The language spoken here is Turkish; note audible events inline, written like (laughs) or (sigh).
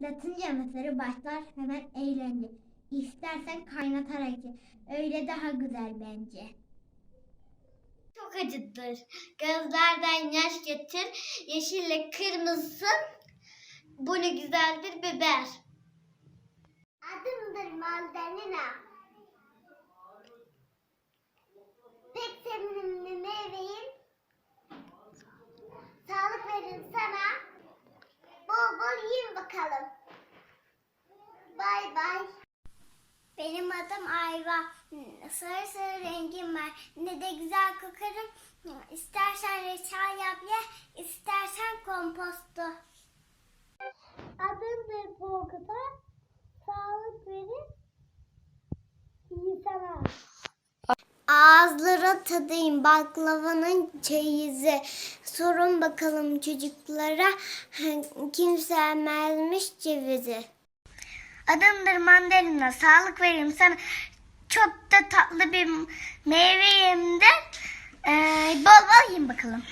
Patlatınca mısırı başlar hemen eğlence. İstersen kaynatarak ye. Öyle daha güzel bence. Çok acıdır. Gözlerden yaş getir. Yeşille kırmızı. Bu ne güzeldir biber. Adımdır mandalina. Pek sevimli meyveyim. Sağlık verin sana. Bol bol yiyin bakalım. Bay bay. Benim adım Ayva. Sarı sarı rengim var. Ne de güzel kokarım. İstersen reçel yap ye, istersen kompostu. Adımdır Polkata. Sağlık verir. İnsana. Ağızlara tadayım baklavanın çeyizi. Sorun bakalım çocuklara (laughs) kim sevmezmiş cevizi. Adımdır mandalina. Sağlık vereyim sana. Çok da tatlı bir meyveyim de. Ee, bol bol yiyin bakalım.